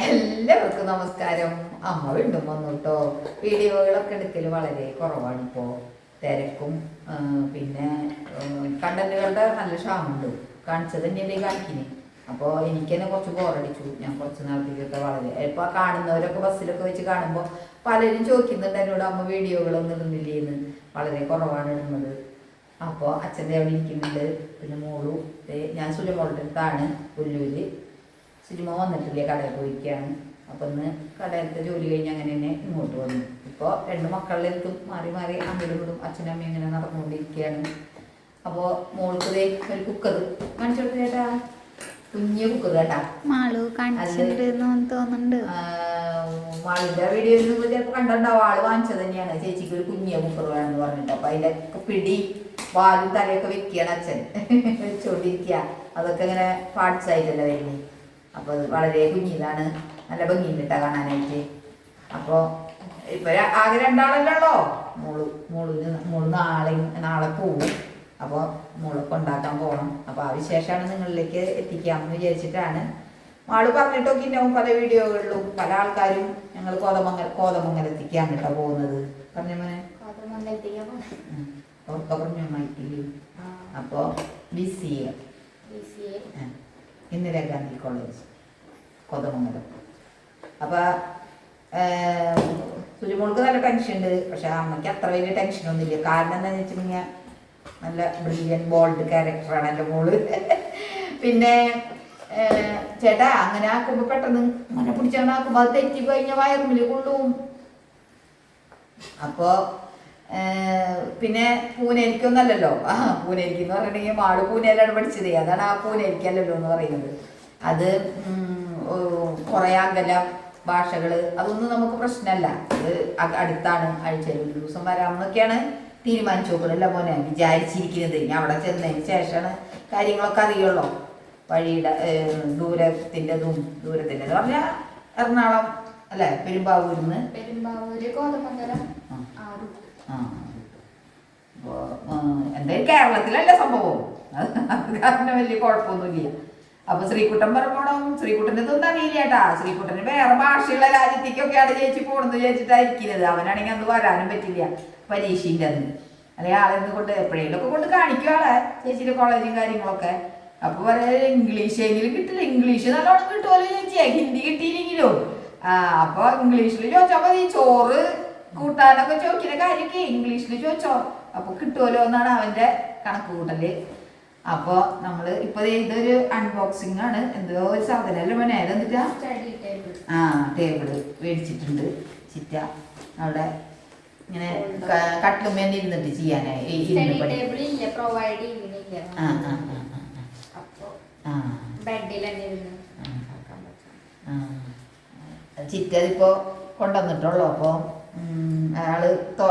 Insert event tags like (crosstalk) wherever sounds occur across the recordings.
എല്ലാവർക്കും നമസ്കാരം. അമ്മ വീണ്ടും വന്നു കേട്ടോ വീഡിയോകളൊക്കെ എടുക്കൽ വളരെ കുറവാണ് ഇപ്പോൾ തിരക്കും പിന്നെ കണ്ടന്റുകളുടെ നല്ല ക്ഷാമുണ്ട് കാണിച്ചത് തന്നെയല്ലേ കാണിക്കിന്? അപ്പോൾ എനിക്ക് തന്നെ കുറച്ച് ബോറടിച്ചു. ഞാൻ കുറച്ച് നാളത്തേക്കൊക്കെ വളരെ ഇപ്പോൾ കാണുന്നവരൊക്കെ ബസ്സിലൊക്കെ വെച്ച് കാണുമ്പോൾ പലരും ചോദിക്കുന്നുണ്ട് എന്നോട് അമ്മ വീഡിയോകളൊന്നും ഇടുന്നില്ലേന്ന് വളരെ കുറവാണ് ഇടുന്നത്. അപ്പോൾ അച്ഛന്റെ അവിടെ ഇരിക്കുന്നുണ്ട്. പിന്നെ മോളു ഞാൻ സുലമോളുടെ അടുത്താണ് പുല്ലൂര്. സിനിമ വന്നിട്ടില്ലേ? കടയിൽ പോയിരിക്കുകയാണ്. അപ്പം ഇന്ന് കടയിലത്തെ ജോലി കഴിഞ്ഞ് അങ്ങനെ തന്നെ ഇങ്ങോട്ട് വന്നു. ഇപ്പോൾ രണ്ട് അടുത്തും മാറി മാറി അങ്ങോട്ടും കൂടും അച്ഛനും അമ്മയും ഇങ്ങനെ നടന്നുകൊണ്ടിരിക്കുകയാണ്. അപ്പോൾ മോൾക്ക് ഒരു കുക്കർ കാണിച്ചു ചേട്ടാ. കുഞ്ഞു കുക്കർ കേട്ടാ. മാളു തോന്നുന്നുണ്ട്. വാളിന്റെ വീഡിയോയിൽ നിങ്ങൾ ചിലപ്പോൾ കണ്ടിട്ടുണ്ടാവും. ആൾ വാങ്ങിച്ചത് തന്നെയാണ്. ചേച്ചിക്ക് ഒരു കുഞ്ഞിയ കുക്കർ വേണമെന്ന് പറഞ്ഞിട്ട്. അപ്പൊ അതിന്റെ പിടി വാലും തലയൊക്കെ വെക്കുകയാണ് അച്ഛൻ. (laughs) വെച്ചോണ്ടിരിക്കുക. അതൊക്കെ ഇങ്ങനെ പാർട്സ് ആയിട്ടല്ലേ വരുന്നത് അപ്പൊ അത് വളരെ കുഞ്ഞിതാണ്. നല്ല ഭംഗിയിട്ടാ കാണാനായിട്ട്. അപ്പോൾ ഇപ്പൊ ആകെ രണ്ടാളല്ലോ മോൾ മോളിന് മോൾ നാളെ നാളെ പോവും. അപ്പോൾ മോളൊക്കെ ഉണ്ടാക്കാൻ പോകണം. അപ്പോൾ ആ വിശേഷമാണ് നിങ്ങളിലേക്ക് എത്തിക്കാമെന്ന് വിചാരിച്ചിട്ടാണ്. ആൾ പറഞ്ഞിട്ടൊക്കെ ഇന്നും പല വീഡിയോകളിലും പല ആൾക്കാരും ഞങ്ങൾ കോതമംഗൽ കോതമംഗലത്തേക്കാണ് കേട്ടോ പോകുന്നത്. പറഞ്ഞ മോനെ. ഉറക്കെ പറഞ്ഞു അപ്പോൾ B C A Indira Gandhi college Kothamangalam അപ്പോൾ സുലിമോൾക്ക് നല്ല ടെൻഷൻ ഉണ്ട്. പക്ഷെ അമ്മയ്ക്ക് അത്ര വലിയ ടെൻഷനൊന്നുമില്ല കാരണം എന്താണെന്ന് വെച്ചിട്ടുണ്ടെങ്കിൽ നല്ല ബ്രില്യൻ ബോൾഡ് ക്യാരക്ടറാണ് എന്റെ മോൾ. പിന്നെ ചേട്ടാ അങ്ങനെ ആക്കുമ്പോൾ പെട്ടെന്ന് അങ്ങനെ പിടിച്ചാണ് ആക്കുമ്പോൾ അത് തെറ്റി കഴിഞ്ഞാൽ കൊള്ളും. അപ്പോൾ പിന്നെ പൂനെരിക്കൊന്നല്ലല്ലോ? ആ പൂനെരിക്ക് എന്ന് പറഞ്ഞിട്ടുണ്ടെങ്കിൽ മാട് പൂനെയിലാണ് പഠിച്ചത്. അതാണ് ആ പൂനെരിക്കല്ലല്ലോ എന്ന് പറയുന്നത്. അത് കുറേ അകലം ഭാഷകൾ അതൊന്നും നമുക്ക് പ്രശ്നമല്ല അത് അടുത്താണ് ആഴ്ചയിൽ ഒരു ദിവസം വരാമെന്നൊക്കെയാണ് തീരുമാനിച്ചു നോക്കണല്ല മോനെ? വിചാരിച്ചിരിക്കുന്നത്. ഞാൻ അവിടെ ചെന്നതിന് ശേഷമാണ് കാര്യങ്ങളൊക്കെ അറിയുള്ളൂ. വഴിയുടെ ദൂരത്തിന്റെ ദൂരത്തിന്റെതും ദൂരത്തിന്റെ എന്ന് പറഞ്ഞാൽ എറണാകുളം അല്ലെ? പെരുമ്പാവൂരിൽ നിന്ന് പെരുമ്പാവൂര് കോതമംഗലം എന്തായാലും കേരളത്തിലല്ല സംഭവം. അത് കാരണം വലിയ കുഴപ്പമൊന്നുമില്ല. അപ്പൊ ശ്രീകുട്ടൻ പറഞ്ഞോണം. ശ്രീകുട്ടന്റെ ഇതൊന്നും അറിയില്ല കേട്ടാ. ശ്രീകുട്ടന് വേറെ ഭാഷയുള്ള രാജ്യത്തേക്കൊക്കെയാണ് ചേച്ചി പോണെന്ന് വിചാരിച്ചിട്ടായിരിക്കുന്നത് അവനാണെങ്കിൽ അന്ന് വരാനും പറ്റില്ല പരീക്ഷയിന്റെ അന്ന്. അല്ലെങ്കിൽ ആളെന്ന് കൊണ്ട് എപ്പോഴേലും ഒക്കെ കൊണ്ട് കാണിക്കും ആളെ ചേച്ചിയുടെ കോളേജും കാര്യങ്ങളൊക്കെ. അപ്പൊ പറയാ ഇംഗ്ലീഷ് എങ്കിലും കിട്ടില്ല. ഇംഗ്ലീഷ് നല്ലോണം കിട്ടുമല്ലോ ചേച്ചിയാ ഹിന്ദി കിട്ടിയില്ലെങ്കിലും? ആ അപ്പൊ ഇംഗ്ലീഷിൽ ചോദിച്ചപ്പോ ഈ ചോറ് കൂട്ടാനൊക്കെ ചോദിക്കുന്ന കാര്യമൊക്കെ ഇംഗ്ലീഷിൽ ചോദിച്ചോ. അപ്പൊ കിട്ടുമല്ലോ എന്നാണ് അവന്റെ കണക്ക് കൂട്ടൽ. അപ്പൊ നമ്മൾ ഇപ്പൊ ഇതൊരു അൺബോക്സിംഗ് ആണ്. എന്തോ ഒരു സാധനം അല്ലേ മോനെ ഏതെന്നിട്ടാ ആ ടേബിൾ മേടിച്ചിട്ടുണ്ട് ചിറ്റ. അവിടെ ഇങ്ങനെ കട്ടുമ്പോ ഇരുന്നിട്ട് ചെയ്യാനായി. ആ. ചിറ്റ അതിപ്പോ കൊണ്ടുവന്നിട്ടുള്ളൂ. അപ്പൊ അയാൾ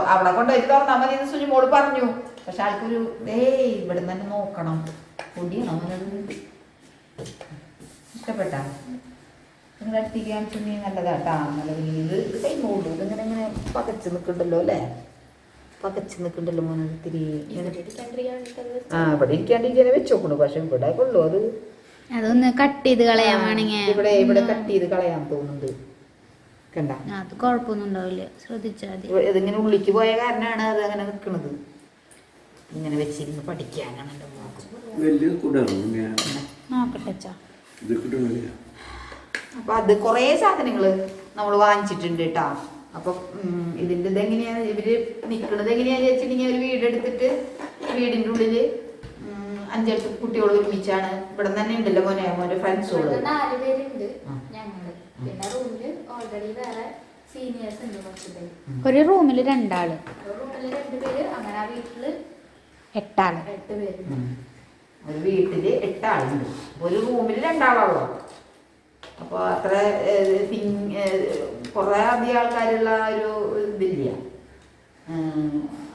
അവിടെ കൊണ്ടുപോയി തുറന്നാ മതി എന്ന് സുജിമോൾ പറഞ്ഞു. പക്ഷെ ആൾക്കൊരു ഏയ് ഇവിടെ തന്നെ നോക്കണം. പൊടിയണം അവനത് ഇഷ്ടപ്പെട്ട? നിങ്ങൾ അടുത്തേക്ക് കാണിച്ചിട്ടുണ്ടെങ്കിൽ നല്ലതാട്ടാ നല്ല ഇത് ഇതിങ്ങനെ ഇങ്ങനെ പകച്ച് നിൽക്കണ്ടല്ലോ അല്ലേ? പകച്ച് നിൽക്കണ്ടല്ലോ മോനെ ഇത്തിരി ആ ഇവിടെ ഇരിക്കാണ്ടിരിക്കാനെ ഇങ്ങനെ വെച്ചോക്കണു പക്ഷെ ഇവിടെ കൊള്ളു. അത് അതൊന്ന് കട്ട് ചെയ്ത് കളയാൻ വേണമെങ്കിൽ. ഇവിടെ ഇവിടെ കട്ട് ചെയ്ത് കളയാൻ തോന്നുന്നുണ്ട്. കണ്ട? അത് കുഴപ്പമൊന്നും ഉണ്ടാവില്ല. ശ്രദ്ധിച്ചാൽ മതി. ഇതിങ്ങനെ ഉള്ളിക്ക് പോയ കാരണമാണ് അത് അങ്ങനെ നിൽക്കുന്നത് ഇങ്ങനെ വെച്ചിരുന്ന് പഠിക്കാനാണ് എന്റെ മോക്ക്. നോക്കട്ടെ അച്ഛാ. അപ്പോൾ അപ്പൊ അത് കുറേ സാധനങ്ങൾ നമ്മൾ വാങ്ങിച്ചിട്ടുണ്ട് കേട്ടോ അപ്പൊ ഇതിന്റെ ഇതെങ്ങനെയാണ് ഇവർ നിൽക്കുന്നത് എങ്ങനെയാന്ന് വെച്ചിട്ടുണ്ടെങ്കിൽ ഒരു വീടെടുത്തിട്ട് വീടിന്റെ ഉള്ളിൽ അഞ്ചെട്ട് കുട്ടികൾ ഒരുമിച്ചാണ്. ഇവിടെ തന്നെ ഉണ്ടല്ലോ മോനെ മോന്റെ ഫ്രണ്ട്സുകൾ ഒരു നാല് പേരുണ്ട്. ഞങ്ങൾ. പിന്നെ റൂമിൽ ഓൾറെഡി വേറെ സീനിയേഴ്സ് ഉണ്ട് കുറച്ച് പേര്. ഒരു റൂമിൽ രണ്ടാൾ. അങ്ങനെ ആ വീട്ടിൽ എട്ടാൾ. ഒരു വീട്ടിൽ എട്ടാളുണ്ട്. ഒരു റൂമിൽ രണ്ടാളുള്ളൂ അപ്പോൾ അത്ര കുറെ അധികം ആൾക്കാരുള്ള ഒരു ഇതില്ല.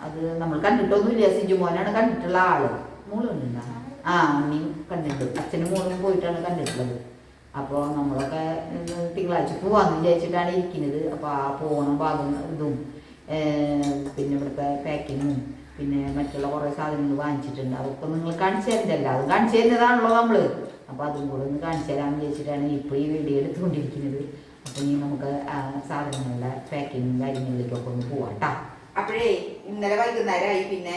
അത് നമ്മൾ കണ്ടിട്ടൊന്നുമില്ല. സിജു മോനാണ് കണ്ടിട്ടുള്ള ആൾ. മോൾ കണ്ടിട്ടുണ്ടോ? ആ ഉണ്ണി കണ്ടിട്ടുണ്ട്. അച്ഛനും മോളും പോയിട്ടാണ് കണ്ടിട്ടുള്ളത്. അപ്പോൾ നമ്മളൊക്കെ തിങ്കളാഴ്ച പോവാന്ന് വിചാരിച്ചിട്ടാണ് ഇരിക്കുന്നത്. അപ്പോൾ ആ പോണ ഭാഗം ഇതും പിന്നെ ഇവിടുത്തെ പാക്കിങ്ങും പിന്നെ മറ്റുള്ള കുറേ സാധനങ്ങൾ വാങ്ങിച്ചിട്ടുണ്ട്. അതൊക്കെ നിങ്ങൾ കാണിച്ചു തരുന്നില്ല അത് കാണിച്ചു തരുന്നതാണല്ലോ നമ്മൾ അപ്പോൾ അതും കൂടെ ഒന്ന് കാണിച്ചു തരാമെന്ന് വിചാരിച്ചിട്ടാണ് ഇപ്പോൾ ഈ വീഡിയോ എടുത്തുകൊണ്ടിരിക്കുന്നത്. അപ്പോൾ ഇനി നമുക്ക് സാധനങ്ങളുടെ പാക്കിങ്ങും കാര്യങ്ങളിലേക്കൊക്കെ ഒന്ന് പോവാം കേട്ടോ. അപ്പോഴേ ഇന്നലെ വൈകുന്നേരമായി പിന്നെ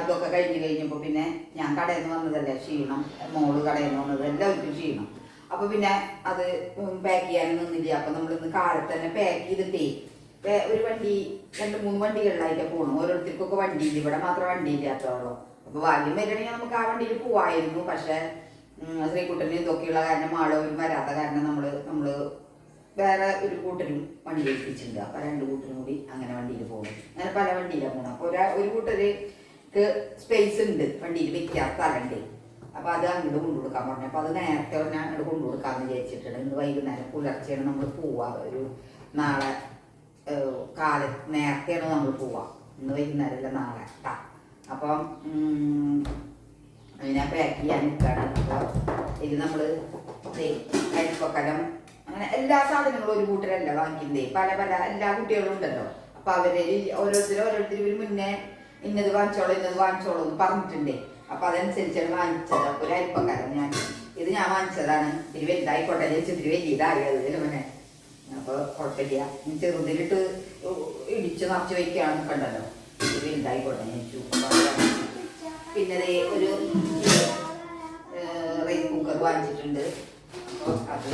ഇതൊക്കെ കഴിഞ്ഞ് കഴിഞ്ഞപ്പോൾ പിന്നെ ഞാൻ കടയിൽ നിന്ന് വന്നതല്ലേ ക്ഷീണം. മോൾ കടയിൽ നിന്ന് വന്നത്. എല്ലാവർക്കും ക്ഷീണം. അപ്പോൾ പിന്നെ അത് പാക്ക് ചെയ്യാൻ നിന്നില്ല. അപ്പോൾ നമ്മളിന്ന് കാലത്ത് തന്നെ പാക്ക് ചെയ്തിട്ടേ ഒരു വണ്ടി രണ്ട് മൂന്ന് വണ്ടികളിലായിട്ട് പോകണം ഓരോരുത്തർക്കൊക്കെ വണ്ടിയില്ല. ഇവിടെ മാത്രം വണ്ടി ഇല്ലാത്തവളോ അപ്പൊ ഭാഗ്യം വരികയാണെങ്കിൽ നമുക്ക് ആ വണ്ടിയിൽ പോവായിരുന്നു. പക്ഷെ ശ്രീകുട്ടനും ഇതൊക്കെയുള്ള കാരണം ആളും വരാത്ത കാരണം നമ്മൾ നമ്മൾ വേറെ ഒരു കൂട്ടരും വണ്ടി ഏൽപ്പിച്ചിട്ടുണ്ട്. അപ്പൊ രണ്ട് കൂട്ടരും കൂടി അങ്ങനെ വണ്ടിയിൽ പോകും അങ്ങനെ പല വണ്ടിയിലാണ് പോകണം അപ്പൊ ഒരാ ഒരു കൂട്ടർക്ക് സ്പേസ് ഉണ്ട് വണ്ടിയിൽ വെക്കാൻ സ്ഥലമുണ്ട്. അപ്പൊ അത് അങ്ങോട്ട് കൊണ്ടു കൊടുക്കാൻ പറഞ്ഞു. അപ്പൊ അത് നേരത്തെ ഞാൻ അങ്ങോട്ട് കൊണ്ടു കൊടുക്കാമെന്ന് വിചാരിച്ചിട്ടുണ്ട് ഇന്ന് വൈകുന്നേരം പുലർച്ചെയാണ് നമ്മൾ പോവാ. ഒരു നാളെ കാലം നേരത്തെയാണ് നമ്മൾ പോവുക. ഇന്ന് വൈകുന്നേരമല്ല നാളെ. കേട്ടാ അപ്പം അതിനെ പാക്ക് ചെയ്യാൻ നിൽക്കുകയാണ്. അപ്പോൾ ഇത് നമ്മൾ കരിപ്പക്കലം അങ്ങനെ എല്ലാ സാധനങ്ങളും ഒരു കൂട്ടരല്ല വാങ്ങിക്കുന്നേ. പല പല എല്ലാ കുട്ടികളും ഉണ്ടല്ലോ. അപ്പൊ അവർ ഓരോരുത്തരും ഓരോരുത്തരും ഒരു മുന്നേ ഇന്നത് വാങ്ങിച്ചോളൂ ഇന്നത് വാങ്ങിച്ചോളൂ എന്ന് പറഞ്ഞിട്ടുണ്ടേ. അപ്പൊ അതനുസരിച്ചാണ് വാങ്ങിച്ചത്. ഒരു അരിപ്പക്കലം ഞാൻ ഇത് ഞാൻ വാങ്ങിച്ചതാണ്. ഇത്തിരി വലുതായിക്കോട്ടെ ചോദിച്ചു ഇത്തിരി വലിയതായത് അപ്പൊ കുഴപ്പമില്ല. ഇനി ചെറുതിലിട്ട് ഇടിച്ച് നിറച്ച് വയ്ക്കുകയാണ് കണ്ടല്ലോ. ഇത് വലുതായിക്കോട്ടെ ഞാൻ. പിന്നെ ഒരു റൈസ് കുക്കർ വാങ്ങിച്ചിട്ടുണ്ട്. അത്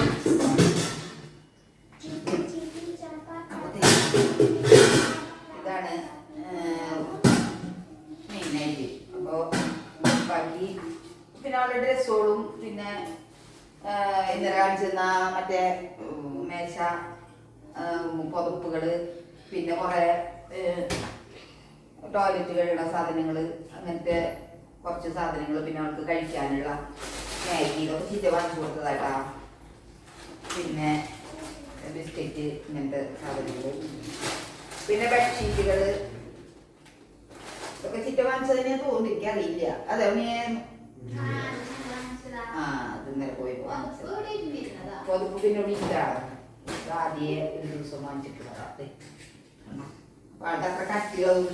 പിന്നെ ഇന്നലെ കാണിച്ചിരുന്ന മറ്റേ മേശ പുതപ്പുകൾ പിന്നെ കുറെ ടോയ്ലറ്റ് കഴുകുന്ന സാധനങ്ങൾ അങ്ങനത്തെ കുറച്ച് സാധനങ്ങൾ പിന്നെ അവൾക്ക് കഴിക്കാനുള്ള മാഗി ഇതൊക്കെ ചീത്ത വാങ്ങിച്ചു കൊടുത്തതാട്ടാ. പിന്നെ ബിസ്ക്കറ്റ് ഇങ്ങനത്തെ സാധനങ്ങൾ പിന്നെ ബെഡ്ഷീറ്റുകൾ ഇതൊക്കെ ചിറ്റ വാങ്ങിച്ചതിനെ ഞാൻ തോന്നി എനിക്കറിയില്ല. അതെ ആ അത് ഇന്നലെ പോയി പൊതുപ്പ് പിന്നെ ഒരു ദിവസം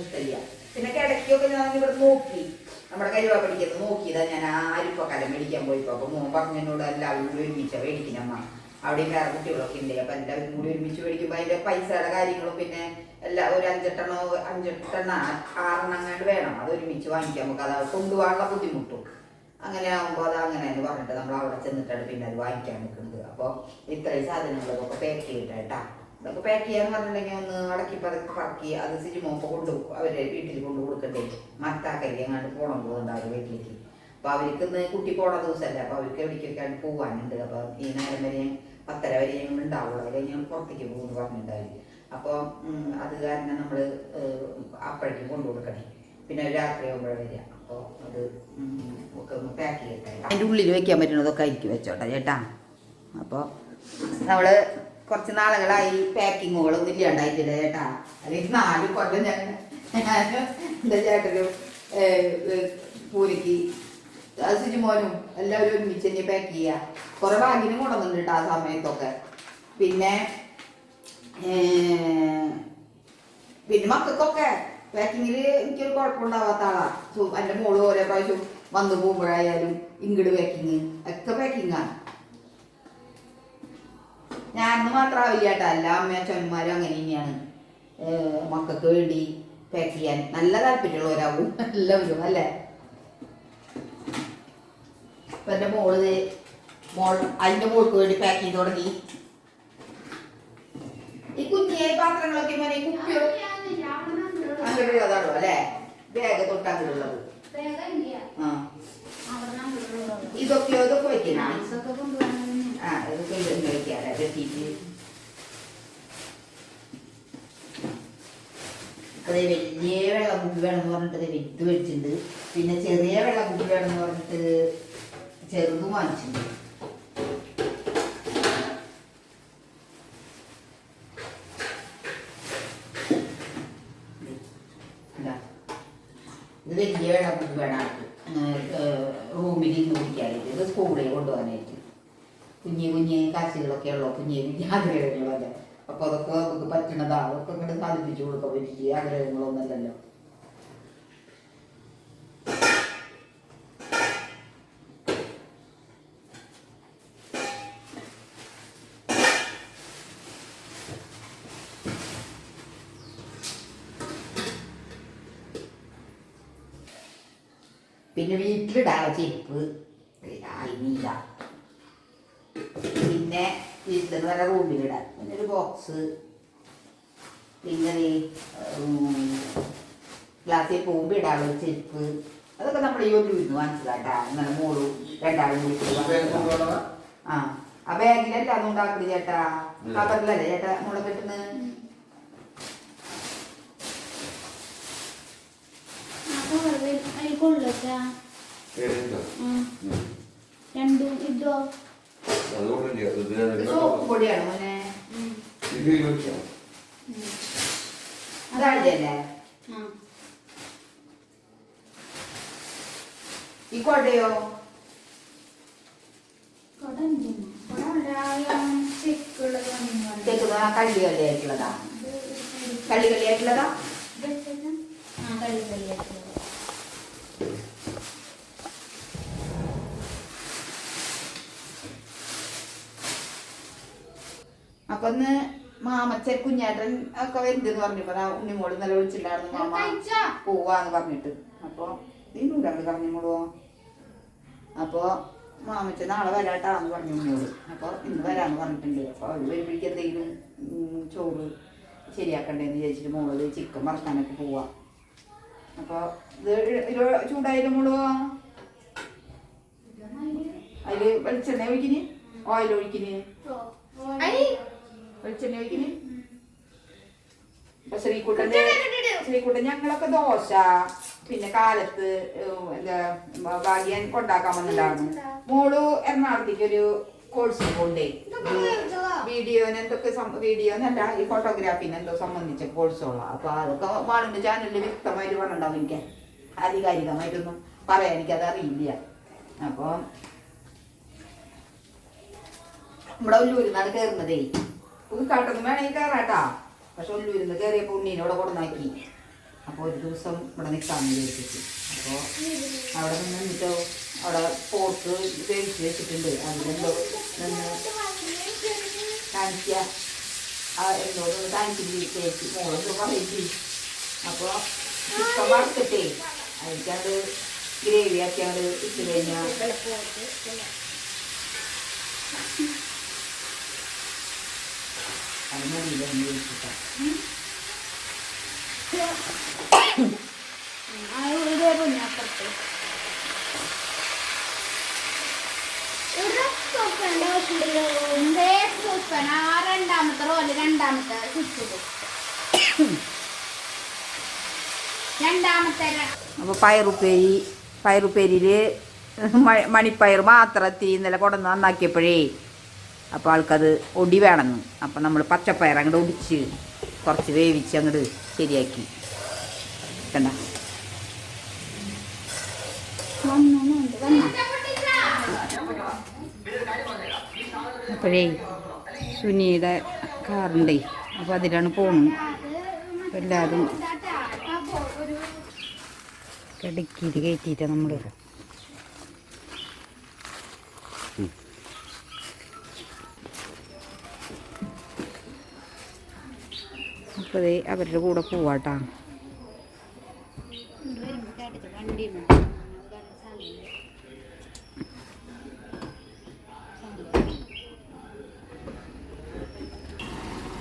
ഇഷ്ടമില്ല. പിന്നെ കിടക്കിയൊക്കെ ഞാൻ ഇവിടെ നോക്കി. നമ്മുടെ കരുവാ പഠിക്കുന്നത് നോക്കിയതാ ഞാൻ ആ കല മേടിക്കാൻ പോയിപ്പോ. അപ്പൊ മോൻ പറഞ്ഞോട് എല്ലാവരും കൂടി ഒരുമിച്ച മേടിക്കുന്നമ്മ അവിടെയും വേറെ കുട്ടികളൊക്കെ ഉണ്ട് അപ്പൊ എല്ലാവരും കൂടി ഒരുമിച്ച് മേടിക്കുമ്പോ അതിന്റെ പൈസയുടെ കാര്യങ്ങളും പിന്നെ എല്ലാ ഒരു അഞ്ചെട്ടെണ്ണോ അഞ്ചെട്ടെണ്ണ ആറെണ്ണം കണ്ട് വേണം. അത് ഒരുമിച്ച് വാങ്ങിക്കാൻ നമുക്ക് അത് കൊണ്ടുപോകാനുള്ള ബുദ്ധിമുട്ടും. അങ്ങനെ ആകുമ്പോൾ അത് അങ്ങനെ പറഞ്ഞിട്ട് നമ്മൾ അവിടെ ചെന്നിട്ടാണ് പിന്നെ അത് വാങ്ങിക്കാൻ നിൽക്കുന്നത് അപ്പോൾ ഇത്രയും സാധനങ്ങളൊക്കെ പാക്ക് ചെയ്തിട്ടാ ഇതൊക്കെ പാക്ക് ചെയ്യാന്ന് പറഞ്ഞിട്ടുണ്ടെങ്കിൽ ഒന്ന് അടക്കി പതക്കി പറക്കി അത് സിനിമൊക്കെ കൊണ്ടു അവരെ വീട്ടിൽ കൊണ്ടു കൊടുക്കട്ടെ. മത്താക്കരി അങ്ങോട്ട് പോകണം പോകുന്നുണ്ട് അവർ വീട്ടിലേക്ക്. അപ്പോൾ അവർക്ക് ഇന്ന് കുട്ടി പോണ ദിവസമല്ല. അപ്പോൾ അവർക്ക് എവിടേക്കൊക്കെയാണ് പോകാനുണ്ട് അപ്പോൾ ഈ നേരം വരെ പത്തര വരെ ഞങ്ങൾ ഉണ്ടാവുള്ളൂ. അല്ലെങ്കിൽ ഞങ്ങൾ പുറത്തേക്ക് പോകുമെന്ന് പറഞ്ഞിട്ടുണ്ടായിരുന്നു അപ്പോൾ അത് കാരണം നമ്മൾ അപ്പോഴേക്കും കൊണ്ടു കൊടുക്കണേ പിന്നെ രാത്രി ആകുമ്പോഴേ വരിക. ഒക്കെ അതിന്റെ ഉള്ളിൽ വെക്കാൻ പറ്റുന്നതൊക്കെ ആയിരിക്കും വെച്ചോട്ടെ ചേട്ടാ. അപ്പോൾ നമ്മൾ കുറച്ച് നാളുകളായി പാക്കിങ്ങുകളൊന്നും ഇല്ലാണ്ടായിട്ടില്ല ചേട്ടാ. അല്ലെങ്കിൽ നാല് കൊല്ലം ഞാൻ എന്റെ ചേട്ടനും പൂരിക്ക് അത് സിജുമോനും എല്ലാവരും ഒരുമിച്ച് തന്നെ പാക്ക് ചെയ്യുക കുറേ ബാഗിനും കൊണ്ടുവന്നിട്ടുണ്ട് ആ സമയത്തൊക്കെ. പിന്നെ പിന്നെ മക്കൾക്കൊക്കെ പാക്കിങ്ങിൽ എനിക്കൊരു കുഴപ്പമുണ്ടാവാത്ത ആളാ. സോ എന്റെ മോൾ ഓരോ പ്രാവശ്യം വന്നു പോകുമ്പോഴായാലും ഇങ്ങട് പാക്കിങ് ഒക്കെ പാക്കിങ്ങാണ് ഞാനൊന്നും മാത്രമാവില്ല കേട്ടോ എല്ലാ അമ്മ അച്ഛന്മാരും അങ്ങനെ തന്നെയാണ്. മക്കൾക്ക് വേണ്ടി പാക്ക് ചെയ്യാൻ നല്ല താല്പര്യമുള്ളവരാവും. എല്ലാവരും അല്ലേ? ഇപ്പൊ എന്റെ മോൾ മോൾ അതിന്റെ മോൾക്ക് വേണ്ടി പാക്ക് ചെയ്ത് തുടങ്ങി. ഈ കുഞ്ഞിയെ പാത്രങ്ങളൊക്കെ മോനെ കുപ്പിയോ? അങ്ങനെയുള്ളതാണോ അല്ലേ? ബാഗ് തൊട്ട് അങ്ങനെയുള്ളത് ആ. ഇതൊക്കെയോ? ഇതൊക്കെ വയ്ക്കണം? ആ ഇതൊക്കെ ഇതൊക്കെ വെക്കാം അല്ലേ? വെട്ടിയിട്ട്. അതെ വലിയ വെള്ളം കുപ്പി വേണമെന്ന് പറഞ്ഞിട്ട് ദേ വലുത് മേടിച്ചിട്ടുണ്ട് പിന്നെ ചെറിയ വെള്ളം കുപ്പി വേണമെന്ന് പറഞ്ഞിട്ട് ചെറുതും വാങ്ങിച്ചിട്ടുണ്ട് ഇതാ. ഇത് വലിയ വെള്ളം വേണം ആൾക്ക്. റൂമിൽ ഇന്ന് കുടിക്കാനായിട്ട്. ഇത് സ്കൂളിൽ കൊണ്ടുപോകാനായിട്ട് കുഞ്ഞു കുഞ്ഞു കാശുകളൊക്കെ ഉള്ളു? കുഞ്ഞു കുഞ്ഞു ആഗ്രഹങ്ങളല്ലേ അപ്പോൾ അതൊക്കെ നമുക്ക് പറ്റണതാ. അതൊക്കെ ഇങ്ങോട്ട് സാധിപ്പിച്ചു കൊടുക്കാൻ പറ്റിയ ആഗ്രഹങ്ങളൊന്നുമല്ലല്ലോ പിന്നെ വീട്ടിലിടാനുള്ള ചെരുപ്പ്. ഇനിയില്ല പിന്നെ വീട്ടിൽ നല്ല റൂമിലിടാൻ പിന്നെ ഒരു ബോക്സ്. പിന്നെ ഗ്ലാസ്സിൽ പോകുമ്പോൾ ഇടാനുള്ള ചെരുപ്പ്. അതൊക്കെ നമ്മൾ ഈ ഒരു ഇരുന്ന് മനസ്സിലാട്ടാ ഇങ്ങനെ മോളും രണ്ടാളും പോയി ആ ആ ബാഗിലല്ല അതുകൊണ്ടാക്കി ചേട്ടാ? കവറിലല്ലേ ചേട്ടാ മുള കൊള്ളച്ചാ രണ്ടും ഇതോ. സോപ്പ് പൊടിയാണ് മോനെ. ആ ഈ കൊടയോ കൊടഞ്ചും കൊട ഒരാളും അപ്പൊ ഒന്ന് മാമച്ച കുഞ്ഞാട്ടൻ ഒക്കെ വരുന്നെന്ന് പറഞ്ഞപ്പോ ആ ഉണ്ണിമോൾ നല്ല വിളിച്ചില്ലായിരുന്നു. മാമ? പോവാന്ന് പറഞ്ഞിട്ട്. അപ്പൊ പറഞ്ഞു പറഞ്ഞോളൂ അപ്പൊ മാമച്ച നാളെ വരാട്ടാന്ന് പറഞ്ഞു ഉണ്ണിയോട് അപ്പൊ ഇന്ന് വരാന്ന് പറഞ്ഞിട്ടുണ്ട്. അപ്പൊ അവർ വരുമ്പോഴേക്ക് എന്തെങ്കിലും ചോറ് ശരിയാക്കണ്ടേന്ന് വിചാരിച്ചിട്ട് മോൾ ചിക്കൻ വറക്കാനൊക്കെ പോവാ. അപ്പൊ ഇത് ചൂടായാലും മോൾ? അതിൽ വെളിച്ചെണ്ണ ഒഴിക്കിന് ഓയിൽ ഒഴിക്കിന് വെളിച്ചെണ്ണ ഒഴിക്കിന് അപ്പൊ ശ്രീകുട്ടന്റെ ശ്രീകുട്ടൻ ഞങ്ങളൊക്കെ ദോശ പിന്നെ കാലത്ത് എന്താ ഭാഗ്യൻ കൊണ്ടാക്കാൻ വന്നിട്ടാണ് മോൾ എറണാകുളത്തേക്ക് ഒരു കോഴ്സ് കൊണ്ടേ വീഡിയോന് എന്തൊക്കെ വീഡിയോന്നല്ല ഈ ഫോട്ടോഗ്രാഫിന് എന്തോ സംബന്ധിച്ച കോഴ്സുള്ള അപ്പൊ അതൊക്കെ വാളിന്റെ ചാനലിൽ വ്യക്തമായിട്ട് പറഞ്ഞിട്ടുണ്ടാവും എനിക്ക്. ആധികാരികമായിട്ടൊന്നും പറയാൻ എനിക്കത് അറിയില്ല. അപ്പൊ നമ്മുടെ ഉള്ളൂരിന്നാണ് കയറുന്നതേ പുതുക്കാട്ടൊന്നും വേണമെങ്കിൽ കയറാട്ടാ. പക്ഷെ ഒല്ലൂരിന്ന് കയറിയപ്പോൾ ഉണ്ണീനെ ഇവിടെ കൊടുന്നാക്കി അപ്പോൾ ഒരു ദിവസം ഇവിടെ നിൽക്കാമെന്ന് വിചാരിച്ചിട്ട്. അപ്പോൾ അവിടെ നിന്ന് നിന്നിട്ടോ അവിടെ പോർക്ക് വേവിച്ച് വെച്ചിട്ടുണ്ട്. അതിലെന്തോ നിന്ന് കാണിക്കുക ആ ഒന്ന് കാണിച്ചിട്ട് ചേച്ചി മോളെന്തോ പറയിച്ചു അപ്പോൾ ചിക്കൻ വറുത്തിട്ടേ. അതിക്കത് ഗ്രേവി ആക്കിയാണ്ട് ഇട്ട് കഴിഞ്ഞാൽ അതിനടിയിലൊന്നും ചോദിച്ചിട്ടാ ഇതേ പൊന്നപ്പുറത്ത് ഒരു സോപ്പാൻ ആവശ്യമുണ്ടല്ലോ എന്തേ സോപ്പാൻ ആ രണ്ടാമത്തെ റോൽ രണ്ടാമത്തെ ചുറ്റത് രണ്ടാമത്തെ അപ്പോൾ പയറുപ്പേരി പയറുപ്പേരിയിൽ മണിപ്പയർ മാത്രം തീ ഇന്നലെ കൊണ്ടുവന്ന് നന്നാക്കിയപ്പോഴേ അപ്പോൾ ആൾക്കത് ഒടി വേണമെന്ന്. അപ്പം നമ്മൾ പച്ചപ്പയർ അങ്ങോട്ട് ഒടിച്ച് കുറച്ച് വേവിച്ച് അങ്ങോട്ട് ശരിയാക്കി. കണ്ട? അപ്പോഴേ സുനിയുടെ കാറുണ്ടേ. അപ്പോൾ അതിലാണ് പോണു എല്ലാവരും കിടക്കിയിട്ട് കയറ്റിയിട്ടാണ് നമ്മൾ അപ്പോൾ ദേ അവരുടെ കൂടെ പോവാട്ടാ.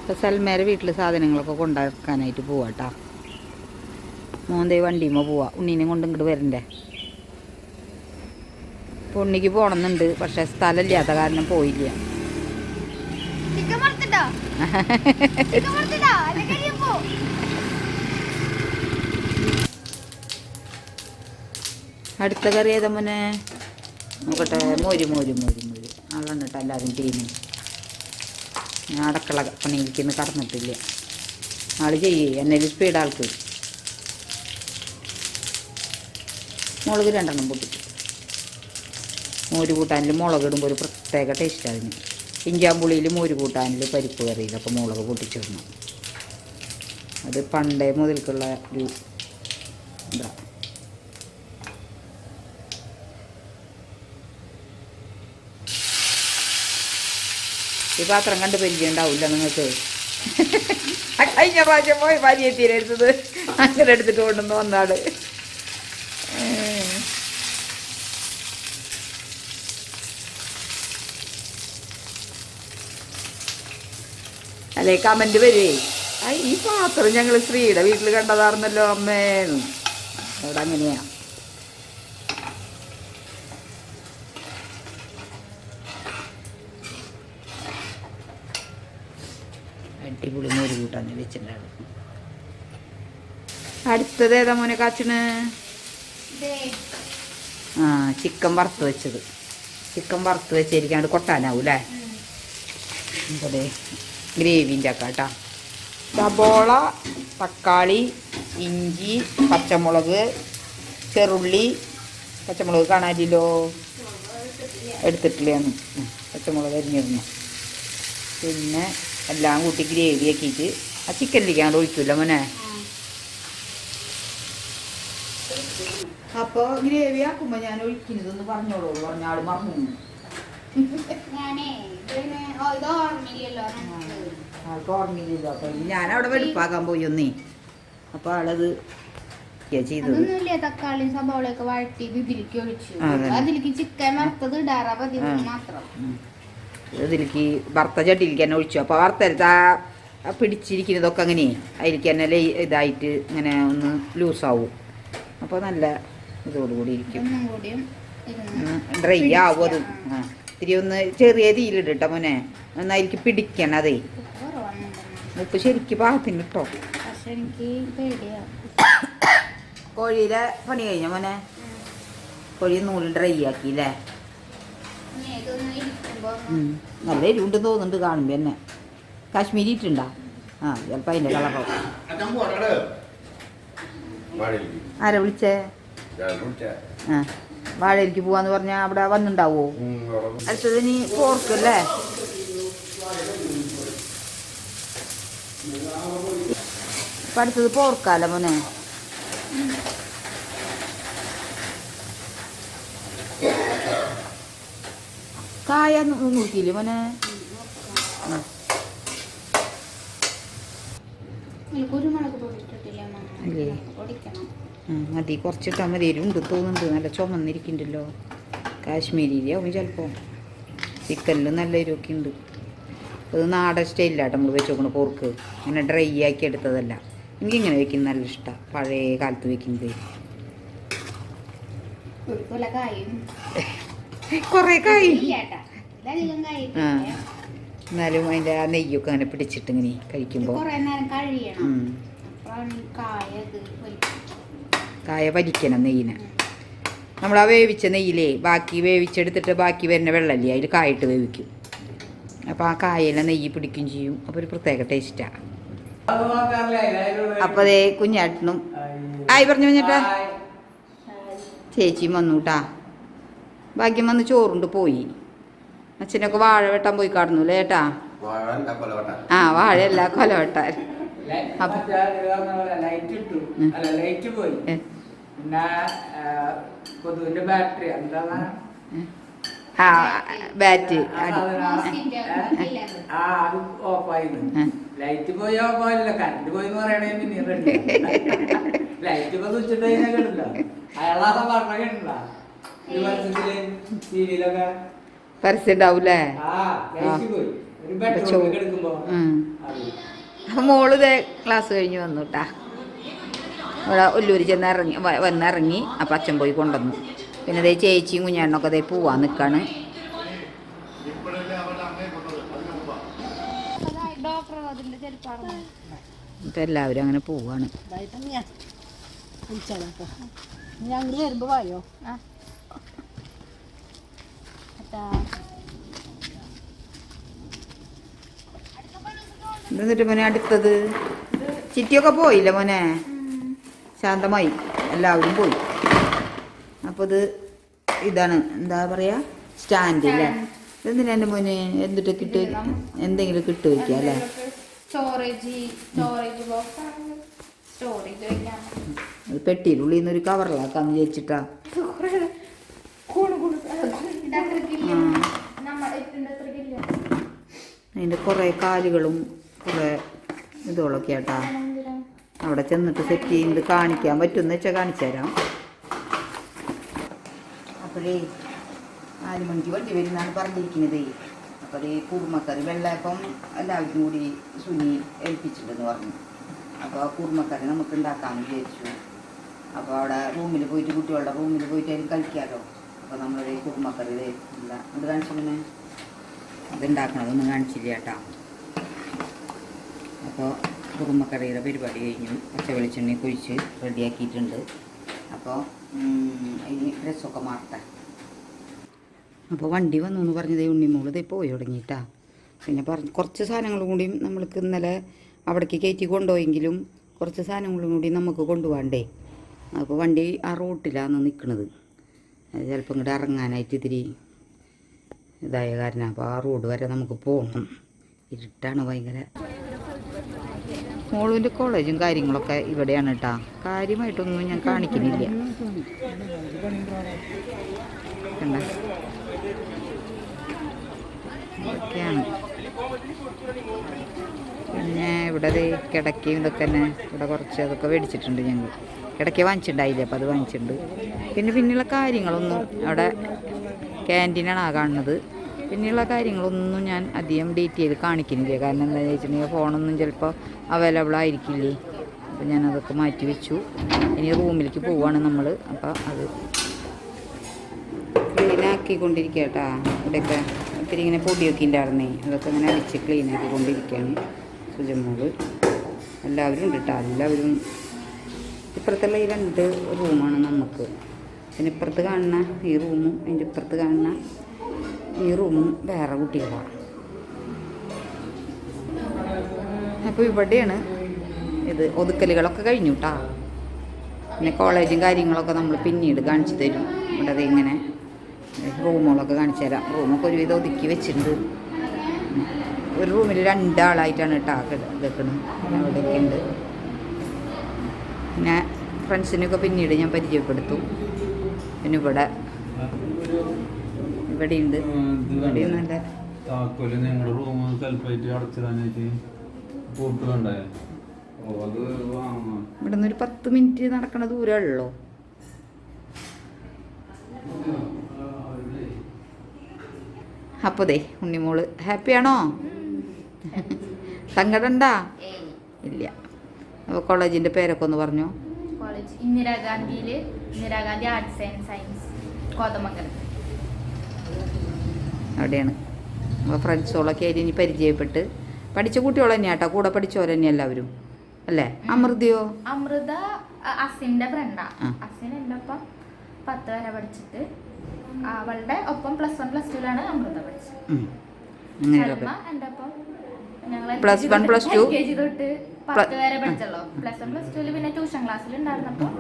ഇപ്പോൾ സൽമേരെ വീട്ടിൽ സാധനങ്ങളൊക്കെ കൊണ്ടാക്കാനായിട്ട് പോവാട്ടാ. മോന്തേ വണ്ടിയുമ്മ പോവാ. ഉണ്ണീനെ കൊണ്ട് ഇങ്ങോട്ട് വരണ്ടേ. ഇപ്പൊ ഉണ്ണിക്ക് പോകണമെന്നുണ്ട് പക്ഷേ സ്ഥലമില്ലാത്ത കാരണം പോയില്ല (laughs) ചിക്കൻ വറുത്തിട്ടോ ചിക്കൻ വറുത്തിട്ടോ അല്ലെ കഴിയപ്പോ അടുത്ത കറി ഏതാ മോനെ? നോക്കട്ടെ മോര് മോര് മോര് മോര്. ആളാണ് കേട്ടോ എല്ലാവരും ചെയ്യുന്നു. ഞാൻ അടക്കള പണിയിലേക്ക് കടന്നിട്ടില്ല. ആൾ ചെയ്യേ എന്നെ സ്പീഡ് ആൾക്ക്. മുളക് രണ്ടെണ്ണം പൊട്ടിച്ചു. മോര് കൂട്ടാനിൽ മുളക് ഇടുമ്പോൾ ഒരു പ്രത്യേക ടേസ്റ്റ് അതിന്. ഇഞ്ചാമ്പുളിയിൽ മോര് കൂട്ടാനിൽ പരിപ്പ് കറിയിലൊക്കെ മുളക് പൊട്ടിച്ചിടണം അത് പണ്ടേ മുതൽക്കുള്ള ഒരു എന്താ ഈ പാത്രം കണ്ട് പരിചയം നിങ്ങൾക്ക്. (laughs) കഴിഞ്ഞ പ്രാവശ്യം പോയി ഭാര്യ തീരെടുത്തത് അങ്ങനെ എടുത്തിട്ട് കൊണ്ടുവന്ന് വന്നാൾ അല്ലേ കമന്റ് വരുവേ? ഈ പാത്രം ഞങ്ങൾ ശ്രീയുടെ വീട്ടിൽ കണ്ടതാർന്നല്ലോ അമ്മേ. അവിടെ അങ്ങനെയാ. അടിപൊളി മോര് കൂട്ടാൻ വെച്ചിട്ടുണ്ടാവും അടുത്തത് ഏതാ മോനെ കാച്ചിന്? ആ ചിക്കൻ വറുത്ത് വെച്ചത്. ചിക്കൻ വറുത്ത് വെച്ചിരിക്കാണ്ട് കൊട്ടാനാവും അല്ലേ അതെ ഗ്രേവിന്റെ ഒക്കെ കേട്ടോ. സബോള തക്കാളി ഇഞ്ചി പച്ചമുളക് ചെറുള്ളി. പച്ചമുളക് കാണാനില്ലോ? എടുത്തിട്ടില്ലേന്ന്. പച്ചമുളക് അരിഞ്ഞിരുന്നു പിന്നെ എല്ലാം കൂട്ടി ഗ്രേവി ആക്കിയിട്ട് ആ ചിക്കനിലേക്കാണ്ട് ഒഴിക്കില്ല മോനെ? അപ്പോൾ ഗ്രേവി ആക്കുമ്പോൾ ഞാൻ ഒഴിക്കുന്നതെന്ന് പറഞ്ഞോളൂ പറഞ്ഞാൾ മറന്നു ഞാനേ ഇത് ഓർമ്മയില്ലല്ലോ. ആൾക്ക് ഓർമ്മയില്ലല്ലോ. അപ്പോൾ ഞാൻ അവിടെ വെളുപ്പാക്കാൻ പോയി ഒന്നേ അപ്പോൾ ആളത് ചെയ്തത്. ഒന്നുമില്ല തക്കാളി സബോളയൊക്കെ വഴറ്റി ഇതിലേക്ക് ഒഴിച്ചു. അതെ. അതിലേക്ക് ചിക്കൻ വറുത്തത് ഇടാറാ പതിവ് മാത്രം. ഇതിലേക്ക് വറുത്ത ചട്ടിയിലേക്ക് തന്നെ ഒഴിച്ചു. അപ്പോൾ വറുത്തരുത്ത് ആ പിടിച്ചിരിക്കുന്നതൊക്കെ അങ്ങനെ അതിലേക്ക് തന്നെ ലൈ ഇതായിട്ട് ഇങ്ങനെ ഒന്ന് ലൂസാവും. അപ്പോൾ നല്ല ഇതോടുകൂടി ഇരിക്കും. ഡ്രൈ ആവും അത്. ഇത്തിരി ഒന്ന് ചെറിയ തീയിലിടട്ടോ മോനെ. ഒന്നായിരിക്കും പിടിക്കണം അതേ ഉപ്പ്. ശരിക്ക് പാകത്തിന് കേട്ടോ പക്ഷെ എനിക്ക് കോഴിയുടെ പണി കഴിഞ്ഞ മോനെ? കോഴി നൂൽ ഡ്രൈ ആക്കി അല്ലേ നല്ല എരിവുണ്ട് തോന്നുന്നുണ്ട് കാണുമ്പോൾ തന്നെ. കാശ്മീരി ഇട്ടുണ്ടോ ആ ചിലപ്പോൾ അതിന്റെ കളർ ആരാ വിളിച്ചേ? ആ വാഴയിലേക്ക് പോവാന്ന് പറഞ്ഞാ അവിടെ വന്നിണ്ടാവോ? അടുത്തത് ഇനി പോർക്ക് അല്ലേ ഇപ്പം അടുത്തത് പോർക്കാല മോനെ. കായ നോക്കിയില്ലേ മോനെ? മതി. കുറച്ചിട്ടാൽ മതി. എരിവുണ്ട് തോന്നുന്നുണ്ട്. നല്ല ചുമന്നിരിക്കുന്നുണ്ടല്ലോ. കാശ്മീരിയാവും ചിലപ്പോൾ. ചിക്കനിൽ നല്ല എരിവൊക്കെ ഉണ്ട് അത് നാടൻ സ്റ്റൈലിലാട്ടോ നമ്മൾ വെച്ചോക്കണ പോർക്ക്. അങ്ങനെ ഡ്രൈ ആക്കി എടുത്തതല്ല. എനിക്കിങ്ങനെ വെക്കുന്ന നല്ല ഇഷ്ടമാണ് പഴയ കാലത്ത് വെക്കുന്നത് കുറേ കായി. ആ. എന്നാലും അതിന്റെ ആ നെയ്യൊക്കെ അങ്ങനെ പിടിച്ചിട്ട് ഇങ്ങനെ കഴിക്കുമ്പോൾ. കായ വലിക്കണം നെയ്യിനെ. നമ്മൾ ആ വേവിച്ച നെയ്യിലേ ബാക്കി വേവിച്ചെടുത്തിട്ട് ബാക്കി വരുന്ന വെള്ളമല്ലേ അതിൽ കായിട്ട് വേവിക്കും. അപ്പോൾ ആ കായയിലെ നെയ്യ് പിടിക്കുകയും ചെയ്യും. അപ്പോൾ ഒരു പ്രത്യേക ടേസ്റ്റാണ് അപ്പോൾ അതേ കുഞ്ഞാട്ടനും ആയി പറഞ്ഞു കുഞ്ഞേട്ടാ ചേച്ചിയും വന്നൂട്ടാ ഭാഗ്യം വന്ന് ചോറുണ്ട് പോയി അച്ഛനൊക്കെ വാഴ വെട്ടാൻ പോയി കാണുന്നു അല്ലേ ഏട്ടാ ആ വാഴയല്ല കൊല വെട്ടാൻ അപ്പൊ- ലൈറ്റ് ഇട്ടു അല്ല ലൈറ്റ് പോയി പിന്നെ ആ, ബാറ്ററി എന്താണ് ആ ബാറ്റ് ഓഫായിരുന്നു. ലൈറ്റ് പോയാ പോയല്ല കറണ്ട് പോയി എന്ന് പറയണേ പിന്നെ റെഡി ലൈറ്റ് ഇപ്പൊ സ്വിച്ചിട്ട് കഴിഞ്ഞാൽ കേട്ടില്ല അയാളാ പറഞ്ഞ കേട്ടില്ല ഈ വർഷത്തിൽ സീരിയലൊക്കെ പരസ്യം ആ ലൈറ്റ് പോയി. ഒരു ബെഡ്റൂമിൽ എടുക്കുമ്പോ ഉം. അത്. അപ്പൊ മോൾ ഇതേ ക്ലാസ് കഴിഞ്ഞ് വന്നു കേട്ടാ ഇവിടെ ഒല്ലൂര് ചെന്ന് ഇറങ്ങി വന്നിറങ്ങി അപ്പം അച്ഛൻ പോയി കൊണ്ടുവന്നു. പിന്നെ അതേ ചേച്ചിയും കുഞ്ഞാണൊക്കെ അതേ പോവാൻ നിൽക്കാണ് ഇപ്പം എല്ലാവരും അങ്ങനെ പോവാണ്. വായോ? എന്നിട്ട് മോനെ അടുത്തത്? ചിറ്റിയൊക്കെ പോയില്ല മോനെ? ശാന്തമായി. എല്ലാവരും പോയി. അപ്പോൾ ഇത് ഇതാണ്. എന്താ പറയുക സ്റ്റാൻഡ് അല്ലേ എന്തിനാ എന്റെ മോനെ? എന്തിട്ട് കിട്ടു എന്തെങ്കിലും കിട്ടു വയ്ക്കുക അല്ലേ? സ്റ്റോറേജ് സ്റ്റോറേജ് ബോക്സ് ആണ്. സ്റ്റോറേജ് വെക്കാൻ അത് പെട്ടിയുടെ ഉള്ളിൽ നിന്ന് ഒരു കവറിലാക്കാന്ന് വിചാരിച്ചിട്ടാ അതിന്റെ അതിന്റെ കുറേ കാലുകളും കുറേ ഇതുകളൊക്കെ ആട്ടാ. അവിടെ ചെന്നിട്ട് സെറ്റ് ചെയ്ത് കാണിക്കാൻ പറ്റുമെന്ന് വെച്ചാൽ കാണിച്ചു തരാം. അപ്പോഴേ നാല് മണിക്ക് വണ്ടി വരുന്നാണ് പറഞ്ഞിരിക്കുന്നത്. ഈ കുറുമക്കറി വെള്ളയപ്പം എല്ലാവർക്കും കൂടി സുനി ഏൽപ്പിച്ചിട്ടുണ്ടെന്ന് പറഞ്ഞു. അപ്പോൾ ആ കുറുമക്കറി നമുക്ക് ഉണ്ടാക്കാമെന്ന് വിചാരിച്ചു. അപ്പോൾ അവിടെ റൂമിൽ പോയിട്ട് കുട്ടികളുടെ റൂമിൽ പോയിട്ട് അതിൽ കളിക്കാമല്ലോ അപ്പോൾ നമ്മളൊരു കുറുമക്കറി ഇല്ല. അത് കാണിച്ചിങ്ങനെ അതുണ്ടാക്കണതൊന്നും കാണിച്ചില്ല കേട്ടോ. അപ്പോൾ കുറുമക്കറിയുടെ പരിപാടി കഴിഞ്ഞു. പച്ച വെളിച്ചെണ്ണ കുഴിച്ച് റെഡിയാക്കിയിട്ടുണ്ട് അപ്പോൾ ഇനി ഡ്രസ്സൊക്കെ മാറട്ടെ. അപ്പോൾ വണ്ടി വന്നു എന്ന് പറഞ്ഞത് ഉണ്ണിമോൾ ഇതേ പോയി തുടങ്ങിയിട്ടാ പിന്നെ പറഞ്ഞ് കുറച്ച് സാധനങ്ങൾ കൂടി നമ്മൾക്ക് ഇന്നലെ അവിടേക്ക് കയറ്റി കൊണ്ടുപോയെങ്കിലും കുറച്ച് സാധനങ്ങളും കൂടി നമുക്ക് കൊണ്ടുപോകണ്ടേ. അപ്പോൾ വണ്ടി ആ റോട്ടിലാണ് നിൽക്കുന്നത് ചിലപ്പോൾ ഇങ്ങോട്ട് ഇറങ്ങാനായിട്ട് ഇത്തിരി ഇതായ കാരണം. അപ്പോൾ ആ റോഡ് വരെ നമുക്ക് പോകണം ഇരുട്ടാണ് ഭയങ്കര. മോളുവിന്റെ കോളേജും കാര്യങ്ങളൊക്കെ ഇവിടെയാണ് കേട്ടോ കാര്യമായിട്ടൊന്നും ഞാൻ കാണിക്കുന്നില്ല. കണ്ട? ഇതൊക്കെയാണ്. പിന്നെ ഇവിടെ കിടക്കയും ഇതൊക്കെ തന്നെ. ഇവിടെ കുറച്ച് അതൊക്കെ മേടിച്ചിട്ടുണ്ട് ഞങ്ങൾ. കിടക്ക വാങ്ങിച്ചിട്ടുണ്ടായില്ല അപ്പോൾ അത് വാങ്ങിച്ചിട്ടുണ്ട്. പിന്നെ പിന്നെയുള്ള കാര്യങ്ങളൊന്നും അവിടെ ക്യാന്റീനാണ് ആ കാണുന്നത്. പിന്നെയുള്ള കാര്യങ്ങളൊന്നും ഞാൻ അധികം ചെയ്ത് കാണിക്കുന്നില്ല. കാരണം എന്താണെന്ന് വെച്ചിട്ടുണ്ടെങ്കിൽ ഫോണൊന്നും ചിലപ്പോൾ അവൈലബിൾ ആയിരിക്കില്ലേ? അപ്പോൾ ഞാനതൊക്കെ മാറ്റി വെച്ചു. ഇനി റൂമിലേക്ക് പോവാണ് നമ്മൾ അപ്പോൾ അത് കേട്ടോ കേട്ടാ. ഇവിടെയൊക്കെ ഒത്തിരി ഇങ്ങനെ പൊടിയൊക്കെ ഉണ്ടായിരുന്നേ അതൊക്കെ ഇങ്ങനെ അടിച്ച് ക്ലീൻ ആക്കിക്കൊണ്ടിരിക്കുകയാണ് സുജമോൾ എല്ലാവരും ഉണ്ട് കേട്ടോ എല്ലാവരും ഇപ്പുറത്തുള്ള ഈ രണ്ട് റൂമാണ് നമുക്ക്. പിന്നെ ഇപ്പുറത്ത് കാണുന്ന ഈ റൂമും അതിന്റെ ഇപ്പുറത്ത് കാണുന്ന ഈ റൂമും വേറെ കുട്ടികളാണ് അപ്പോൾ ഇവിടെയാണ് ഇത് ഒതുക്കലുകളൊക്കെ കഴിഞ്ഞു പിന്നെ കോളേജും കാര്യങ്ങളൊക്കെ നമ്മൾ പിന്നീട് കാണിച്ചു തരും. ഇവിടെ ഇങ്ങനെ റൂമുകളൊക്കെ കാണിച്ചു തരാം. റൂമൊക്കെ ഒരുവിധം ഒതുക്കി വെച്ചിട്ടുണ്ട്. ഒരു റൂമിൽ രണ്ടാളായിട്ടാണ് കേട്ടോ വെക്കുന്നത് അവിടെയൊക്കെ ഉണ്ട് പിന്നെ ഫ്രണ്ട്സിനൊക്കെ പിന്നീട് ഞാൻ പരിചയപ്പെടുത്തും. പിന്നെ ഇവിടെ ഇവിടെയുണ്ട്. ഇവിടെ നല്ല താക്കോൽ ഞങ്ങളുടെ റൂം സെൽഫായിട്ട് അടച്ചിടാനായിട്ട് പൂട്ട് വേണ്ടേ? ഓ ഇവിടെ നിന്ന് ഒരു പത്ത് മിനിറ്റ് നടക്കണ ദൂരമുള്ളൂ അപ്പോൾ ദേ ഉണ്ണിമോൾ ഹാപ്പിയാണോ? സങ്കടം ഉണ്ടാ ഇല്ല. അപ്പോൾ കോളേജിന്റെ പേരൊക്കെ ഒന്ന് പറഞ്ഞോ. College ഇന്ദിരാഗാന്ധിയിൽ Indira Gandhi arts and science Kothamangalam. അവിടെയാണ്. അപ്പോൾ ഫ്രണ്ട്സുകളൊക്കെ ആയിട്ട് ഇനി പരിചയപ്പെട്ട് പഠിച്ച കുട്ടികൾ തന്നെയാ കേട്ടോ കൂടെ പഠിച്ചവർ തന്നെ എല്ലാവരും. അല്ലേ? അമൃതയോ? അമൃത അസിന്റെ ഫ്രണ്ടാ. അസിൻ എന്റെ ഒപ്പം പത്ത് വരെ പഠിച്ചിട്ട് അവളുടെ ഒപ്പം പ്ലസ് വൺ പ്ലസ് ടുവിലാണ് അമൃത പഠിച്ചത്. എന്റെ ഒപ്പം one, plus കെ ജി തൊട്ട് പത്ത് വരെ പഠിച്ചല്ലോ. പ്ലസ് വൺ പ്ലസ് ടുവിൽ പിന്നെ ട്യൂഷൻ ക്ലാസ്സിൽ ഉണ്ടായിരുന്നപ്പോൾ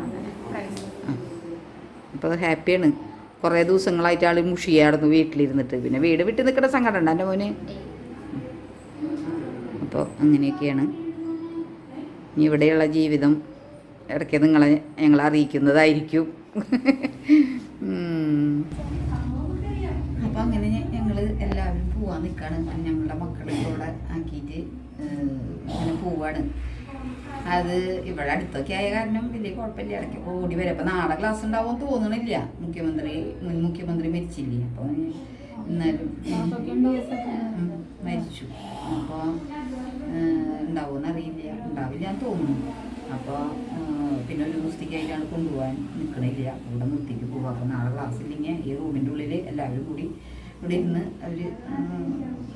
അപ്പോൾ ഹാപ്പിയാണ് കുറേ ദിവസങ്ങളായിട്ട് ആൾ മുഷിയായിരുന്നു വീട്ടിലിരുന്നിട്ട്. പിന്നെ വീട് വിട്ട് നിൽക്കുന്ന സങ്കടം ഉണ്ട് എന്റെ മോന്. അപ്പോൾ അങ്ങനെയൊക്കെയാണ്. ഇനി ഇവിടെയുള്ള ജീവിതം ഇടയ്ക്ക് നിങ്ങളെ ഞങ്ങളെ അറിയിക്കുന്നതായിരിക്കും. അപ്പോൾ അങ്ങനെ ഞങ്ങൾ എല്ലാവരും പോവാൻ നിൽക്കുകയാണ് ഞങ്ങളുടെ മക്കളെ കൂടെ ആക്കിയിട്ട് അങ്ങനെ പോവാണ്. അത് ഇവിടെ അടുത്തൊക്കെ ആയ കാരണം വലിയ കുഴപ്പമില്ല. ഇടയ്ക്ക് ഓടി വരും. അപ്പം നാളെ ക്ലാസ് ഉണ്ടാവുമെന്ന് തോന്നണില്ല. മുഖ്യമന്ത്രി മുൻ മുഖ്യമന്ത്രി മരിച്ചില്ലേ. അപ്പൊ എന്നാലും മരിച്ചു. അപ്പോൾ ഉണ്ടാവുമെന്ന് അറിയില്ല. ഉണ്ടാവില്ല എന്ന് തോന്നുന്നു. അപ്പോൾ പിന്നെ ഒരു ദിവസത്തേക്കായിട്ടാണ് കൊണ്ടുപോകാൻ നിൽക്കണില്ല ഇവിടെ നിർത്തിയിട്ട് പോകുക അപ്പോൾ നാളെ ക്ലാസ് ഇല്ലെങ്കിൽ ഈ റൂമിന്റെ ഉള്ളിൽ എല്ലാവരും കൂടി ഇവിടെ ഇരുന്ന് അവർ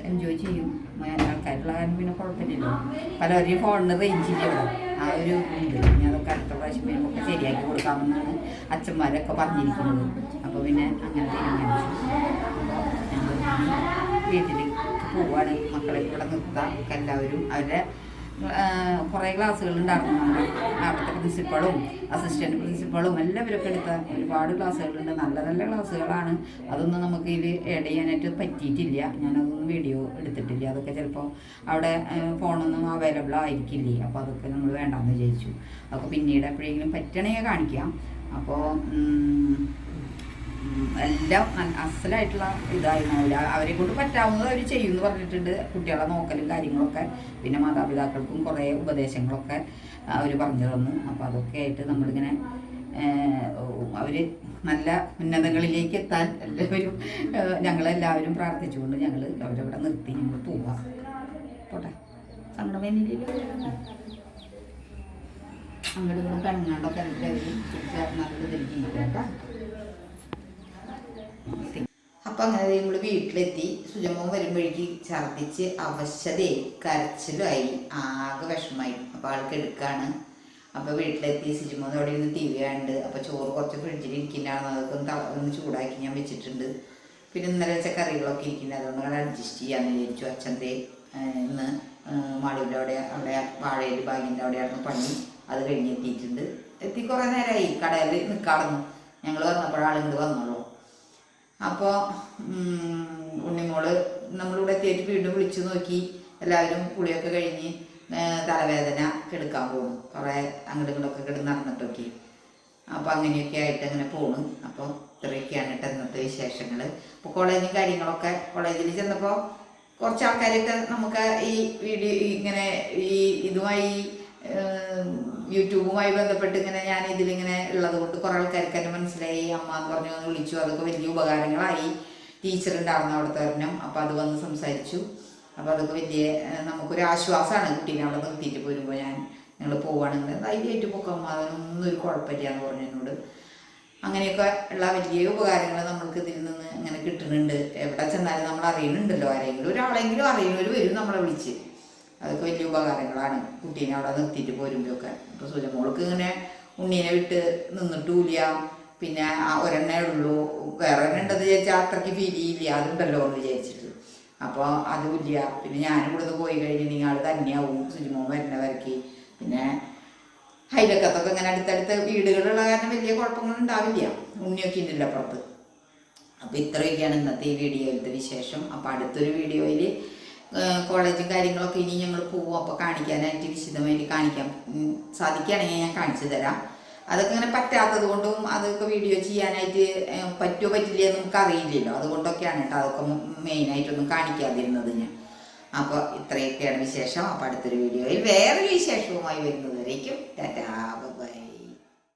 എൻജോയ് ചെയ്യും. ആൾക്കാരുള്ള കാരണം പിന്നെ കുഴപ്പമില്ലല്ലോ. പലവരെയും ഫോണിന് റേഞ്ച് ഇല്ല ആ ഒരു ഉണ്ട്. ഇനി അതൊക്കെ അടുത്ത പ്രാവശ്യം വരുമ്പോൾ ശരിയാക്കി കൊടുക്കാമെന്നാണ് അച്ഛന്മാരൊക്കെ പറഞ്ഞിരിക്കുന്നത്. അപ്പോൾ പിന്നെ അങ്ങനെ തീരുമാനിച്ചു. വീട്ടിലേക്ക് പോവാണ് മക്കളെ ഇവിടെ നിർത്താം. എല്ലാവരും അവരുടെ കുറേ ക്ലാസ്സുകൾ ഉണ്ടായിരുന്നു നമ്മുടെ അവിടുത്തെ പ്രിൻസിപ്പളും അസിസ്റ്റന്റ് പ്രിൻസിപ്പളും എല്ലാവരൊക്കെ എടുത്ത ഒരുപാട് ക്ലാസ്സുകളുണ്ട്. നല്ല നല്ല ക്ലാസ്സുകളാണ്. അതൊന്നും നമുക്ക് ഇതിൽ ഏഡ് ചെയ്യാനായിട്ട് പറ്റിയിട്ടില്ല. ഞാനതൊന്നും വീഡിയോ എടുത്തിട്ടില്ല. അതൊക്കെ ചിലപ്പോൾ അവിടെ ഫോണൊന്നും അവൈലബിൾ ആയിരിക്കില്ലേ? അപ്പോൾ അതൊക്കെ നമ്മൾ വേണ്ടാന്ന് വിചാരിച്ചു. അതൊക്കെ പിന്നീട് എപ്പോഴെങ്കിലും പറ്റണമെങ്കിൽ കാണിക്കാം. അപ്പോൾ എല്ലാം അസലായിട്ടുള്ള ഇതായിരുന്നു. അവർ അവരെ കൊണ്ട് പറ്റാവുന്നത് അവർ ചെയ്യുമെന്ന് പറഞ്ഞിട്ടുണ്ട്. കുട്ടികളെ നോക്കലും കാര്യങ്ങളൊക്കെ പിന്നെ മാതാപിതാക്കൾക്കും കുറേ ഉപദേശങ്ങളൊക്കെ അവർ പറഞ്ഞു തന്നു. അപ്പോൾ അതൊക്കെ ആയിട്ട് നമ്മളിങ്ങനെ അവർ നല്ല ഉന്നതങ്ങളിലേക്ക് എത്താൻ എല്ലാവരും ഞങ്ങളെല്ലാവരും പ്രാർത്ഥിച്ചുകൊണ്ട് ഞങ്ങൾ അവരവിടെ നിർത്തി ഞങ്ങൾ പോവാം. പോട്ടെ. സങ്കടം വരുന്നില്ലല്ലോ. അങ്ങോട്ട് പെണ്ണാണ്ടൊക്കെ കണ്ണാണ്ടൊക്കെ ജീവിക്കാം നല്ല ഇതിൽ ജീവിക്കട്ടാ അപ്പൊ അങ്ങനെ നമ്മൾ വീട്ടിലെത്തി. സുജമോൻ വരുമ്പോഴേക്ക് ഛർദിച്ച് അവശതയായി കരച്ചിലുമായി ആകെ വിഷമായി അപ്പോൾ ആൾക്ക് എടുക്കാണ് അപ്പോൾ വീട്ടിലെത്തി. സുജമോൻ അവിടെ ഇരുന്ന് ടി വി ആണ്ട് അപ്പോൾ ചോറ് കുറച്ച് ഫ്രിഡ്ജിൽ ഇരിക്കുന്നതാണ് അതൊക്കെ ഒന്ന് ഒന്ന് ചൂടാക്കി ഞാൻ വെച്ചിട്ടുണ്ട്. പിന്നെ ഇന്നലെ വെച്ച കറികളൊക്കെ ഇരിക്കുന്നത് അതൊന്നും അങ്ങനെ അഡ്ജസ്റ്റ് ചെയ്യാന്ന് വിചാരിച്ചു. അച്ഛന്റെ ഇന്ന് മാളിയുടെ അവിടെ അവിടെ വാഴയിൽ ബാഗിന്റെ അവിടെയായിരുന്നു പണി. അത് കഴിഞ്ഞ് എത്തിയിട്ടുണ്ട്. എത്തി കുറേ നേരമായി കടയിൽ നിൽക്കാറുന്നു ഞങ്ങൾ വന്നപ്പോഴാളുണ്ട് വന്നോളൂ. അപ്പോൾ ഉണ്ണിമോൾ നമ്മളിവിടെ എത്തിയിട്ട് വീണ്ടും വിളിച്ചു നോക്കി. എല്ലാവരും കുളിയൊക്കെ കഴിഞ്ഞ് തലവേദന കെടുക്കാൻ പോകും കുറേ അങ്ങോട്ടും ഇങ്ങോട്ടൊക്കെ കിടന്ന് നടന്നിട്ടൊക്കെ. അപ്പോൾ അങ്ങനെയൊക്കെ ആയിട്ട് അങ്ങനെ പോണു. അപ്പോൾ ഇത്രയൊക്കെയാണ് കേട്ടോ ഇന്നത്തെ വിശേഷങ്ങൾ അപ്പോൾ കോളേജും കാര്യങ്ങളൊക്കെ കോളേജിൽ ചെന്നപ്പോൾ കുറച്ച് ആൾക്കാരൊക്കെ നമുക്ക് ഈ വീഡിയോ ഇങ്ങനെ ഈ ഇതുമായി യൂട്യൂബുമായി ബന്ധപ്പെട്ട് ഇങ്ങനെ ഞാൻ ഇതിലിങ്ങനെ ഉള്ളത് കൊണ്ട് കുറേ ആൾക്കാർക്ക് എന്നെ മനസ്സിലായി. അമ്മ എന്ന് പറഞ്ഞു വന്ന് വിളിച്ചു. അതൊക്കെ വലിയ ഉപകാരങ്ങളായി. ടീച്ചർ ഉണ്ടായിരുന്നു അവിടുത്തെ ഒരെണ്ണം. അപ്പോൾ അത് വന്ന് സംസാരിച്ചു. അപ്പോൾ അതൊക്കെ വലിയ നമുക്കൊരു ആശ്വാസമാണ് കുട്ടീനെ അവിടെ നിർത്തിയിട്ട് പോരുമ്പോൾ ഞാൻ ഞങ്ങൾ പോവുകയാണെങ്കിൽ ധൈര്യമായിട്ട് പൊക്കം അതിനൊന്നും ഒരു കുഴപ്പമില്ല എന്ന് പറഞ്ഞു എന്നോട്. അങ്ങനെയൊക്കെ ഉള്ള വലിയ ഉപകാരങ്ങൾ നമ്മൾക്ക് ഇതിൽ നിന്ന് ഇങ്ങനെ കിട്ടുന്നുണ്ട്. എവിടെ ചെന്നാലും നമ്മൾ അറിയുന്നുണ്ടല്ലോ. ആരെങ്കിലും ഒരാളെങ്കിലും അറിയുന്നവർ വരും നമ്മളെ വിളിച്ച്. അതൊക്കെ വലിയ ഉപകാരങ്ങളാണ്. കുട്ടീനെ അവിടെ നിർത്തിയിട്ട് പോരുമ്പോഴൊക്കെ ഇപ്പോൾ സുജമോൾക്ക് ഇങ്ങനെ ഉണ്ണീനെ വിട്ട് നിന്നിട്ടുമില്ല പിന്നെ ആ ഒരെണ്ണേ ഉള്ളൂ. വേറെ എണ്ണ ഉണ്ടെന്ന് വിചാരിച്ചാൽ അത്രയ്ക്ക് ഫീൽ ചെയ്യില്ല അതുണ്ടല്ലോ എന്ന് വിചാരിച്ചിട്ട്. അപ്പോൾ അതുമില്ല. പിന്നെ ഞാനും ഇവിടുന്ന് പോയി കഴിഞ്ഞിട്ടുണ്ടെങ്കിൽ ആൾ തന്നെയാവും. സുജിമോൻ വരുന്നവർക്ക് പിന്നെ ഹൈലക്കത്തൊക്കെ ഇങ്ങനെ അടുത്തടുത്ത് വീടുകളുള്ള കാരണം വലിയ കുഴപ്പങ്ങൾ ഉണ്ടാവില്ല. ഉണ്ണിയൊക്കെ ഉണ്ടല്ലോ അപ്പുറത്ത്. അപ്പോൾ ഇത്രയൊക്കെയാണ് ഇന്നത്തെ ഈ വീഡിയോയിലത്തെ വിശേഷം. അപ്പോൾ അടുത്തൊരു വീഡിയോയിൽ കോളേജും കാര്യങ്ങളൊക്കെ ഇനി ഞങ്ങൾ പോവും. അപ്പോൾ കാണിക്കാനായിട്ട് വിശദമായിട്ട് കാണിക്കാൻ സാധിക്കുകയാണെങ്കിൽ ഞാൻ കാണിച്ചു തരാം. അതൊക്കെ ഇങ്ങനെ പറ്റാത്തത് കൊണ്ടും അതൊക്കെ വീഡിയോ ചെയ്യാനായിട്ട് പറ്റുമോ പറ്റില്ല എന്ന് നമുക്ക് അറിയില്ലല്ലോ. അതുകൊണ്ടൊക്കെയാണ് കേട്ടോ അതൊക്കെ മെയിനായിട്ടൊന്നും കാണിക്കാതിരുന്നത് ഞാൻ. അപ്പോൾ ഇത്രയൊക്കെയാണ് വിശേഷം. അപ്പോൾ അടുത്തൊരു വീഡിയോയിൽ വേറൊരു വിശേഷവുമായി വരുന്നത് വരേക്കും ടാറ്റാ